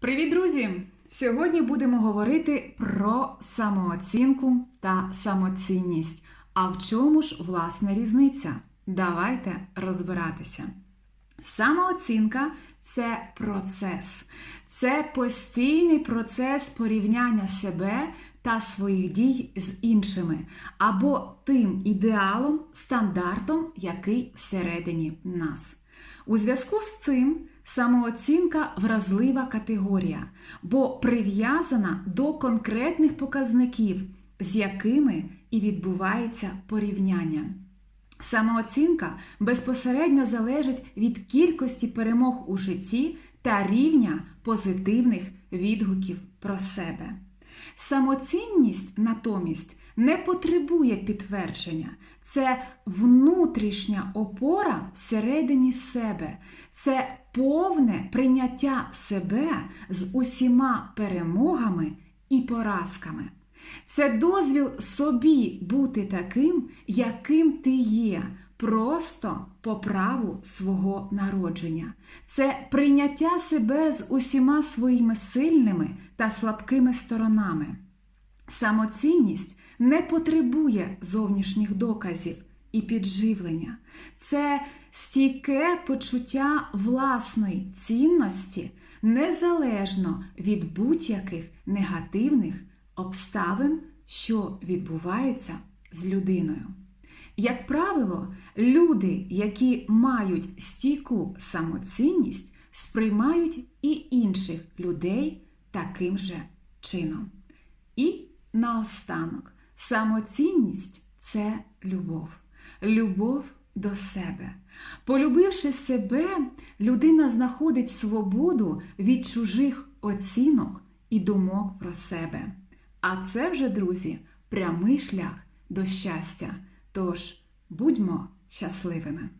Привіт, друзі! Сьогодні будемо говорити про самооцінку та самоцінність. А в чому ж власне різниця? Давайте розбиратися. Самооцінка це процес, це постійний процес порівняння себе та своїх дій з іншими, або тим ідеалом, стандартом, який всередині нас. У зв'язку з цим самооцінка вразлива категорія, бо прив'язана до конкретних показників, з якими і відбувається порівняння. Самооцінка безпосередньо залежить від кількості перемог у житті та рівня позитивних відгуків про себе. Самоцінність натомість не потребує підтвердження, це внутрішня опора всередині себе, це повне прийняття себе з усіма перемогами і поразками. Це дозвіл собі бути таким, яким ти є, просто по праву свого народження. Це прийняття себе з усіма своїми сильними та слабкими сторонами. Самоцінність не потребує зовнішніх доказів і підживлення. Це стійке почуття власної цінності незалежно від будь-яких негативних обставин, що відбуваються з людиною. Як правило, люди, які мають стійку самоцінність, сприймають і інших людей таким же чином. Наостанок, самоцінність це любов, любов до себе. Полюбивши себе, людина знаходить свободу від чужих оцінок і думок про себе. А це вже, друзі, прямий шлях до щастя. Тож будьмо щасливими!